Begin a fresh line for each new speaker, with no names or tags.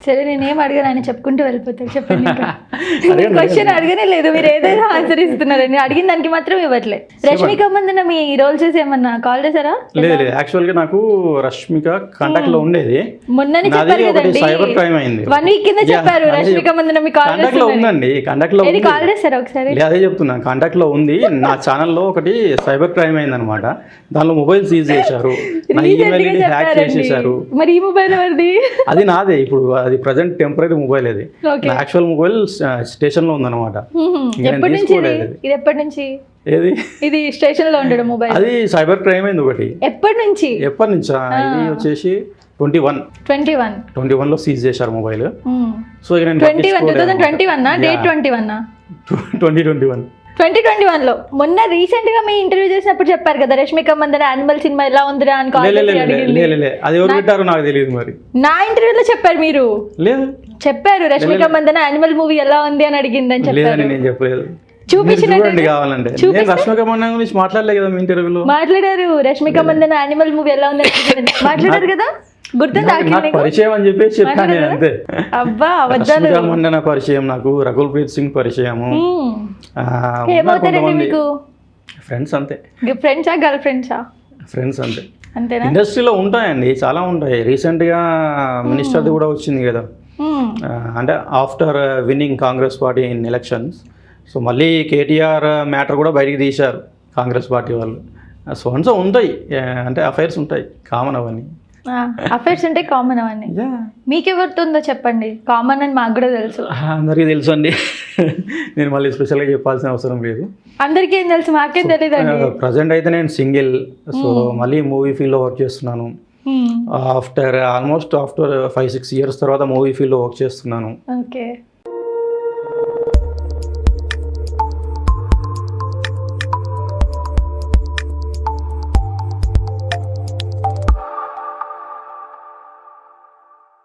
సరే నేనేం అడగను ఆయన చెప్పుకుంటూ వెళ్ళిపోతారు చెప్పండి క్వశ్చన్ అడగనే లేదు మీరు ఏదైనా ఆన్సర్ ఇస్తున్నారు నేను అడిగిన దానికి మాత్రం ఇవ్వట్లే రష్మిక మందన మీ రోల్ చేసి ఏమన్నా కాల్ చేశారా?
లేదు లేదు. యాక్చువల్గా నాకు రష్మిక కాంటాక్ట్లో ఉండేది.
మొన్ననే
నాది
చెప్పారు కదండి.
సైబర్ క్రైమ్ అయింది.
వన్ వీక్ కింద చెప్పారు రష్మిక మందన మీ కాల్
కాంటాక్ట్లో ఉందండి.
కాంటాక్ట్లో
ఉంది.
కాల్ చేస్తారా ఒకసారి?
లే, అదే చెప్తున్నా. కాంటాక్ట్లో ఉంది. నా ఛానల్లో ఒకటి సైబర్ క్రైమ్ అయింది అనమాట దానిలో మొబైల్ సీజ్ చేశారు. నా ఈమెయిల్గా హ్యాక్
మరి ఈ మొబైల్ ఎవరిది?
అది నాదే. ఇప్పుడు అది ప్రజెంట్ టెంపరీ మొబైల్ అది యాక్చువల్ మొబైల్ స్టేషన్లో ఉందన్నమాట.
ఇది. ఇది ఎప్పటి నుంచి
ఏది?
ఇది స్టేషన్లో ఉండడం మొబైల్
అది సైబర్ క్రైమ్ అయింది ఒకటి.
ఎప్పటి నుంచి
ఎప్పటి నుంచా ఇది వచ్చేసి twenty one
twenty one
twenty వన్లో సీజ్ చేశారు mobile so
twenty one two thousand twenty one date twenty one
twenty twenty one
twenty twenty వన్లో. మొన్న రీసెంట్గా మీ ఇంటర్వ్యూ చేసినప్పుడు చెప్పారు కదా రష్మిక మందన యానిమల్ సినిమా ఎలా ఉందిరా అని కాల్ చేసి అడిగింది.
అది ఎవరు పెట్టారో నాకు తెలియదు మరి.
నా ఇంటర్వ్యూలో చెప్పారు మీరు.
లేదు.
చెప్పారు రష్మిక మందన యానిమల్ మూవీ ఎలా ఉంది అని అడిగిందని చెప్పారు.
నేను చెప్పలేదు.
చూపించినట్టు
కావాలంటే. నేను రష్మిక మండలం గురించి మాట్లాడలే కదా మీ ఇంటర్వ్యూలో
మాట్లాడారు. రష్మిక మందన యానిమల్ మూవీ ఎలా ఉంది. మాట్లాడారు కదా?
నాకు పరిచయం అని చెప్పేసి చెప్పాను నేను అంతే.
అబ్బా
మండన పరిచయం నాకు రకుల్ ప్రీత్ సింగ్ పరిచయము. ఫ్రెండ్స్ అంతే.
ఫ్రెండ్సా గర్ల్ ఫ్రెండ్సా
ఫ్రెండ్స్ అంతే. ఇండస్ట్రీలో ఉంటాయండి చాలా ఉంటాయి. రీసెంట్గా మినిస్టర్ది కూడా వచ్చింది కదా. అంటే after winning Congress party in elections so మళ్ళీ కేటీఆర్ మ్యాటర్ కూడా బయటికి తీశారు కాంగ్రెస్ పార్టీ వాళ్ళు. సో ఉంటాయి. అంటే అఫైర్స్ ఉంటాయి కామన్ అవన్నీ.
అఫైర్స్ అంటే కామన్ అవన్నీ. మీకెవరితో ఉందో చెప్పండి. కామన్ అని మాకు కూడా తెలుసు.
అందరికీ తెలుసు అండి. నేను మళ్ళీ స్పెషల్గా చెప్పాల్సిన అవసరం లేదు.
అందరికీ ఏం తెలుసు? మాకేం తెలియదండి
ప్రజెంట్ అయితే నేను సింగిల్ సో మళ్ళీ మూవీ ఫీల్డ్లో వర్క్ చేస్తున్నాను. After almost after five six years తర్వాత మూవీ ఫీల్డ్లో వర్క్ చేస్తున్నాను.
ఓకే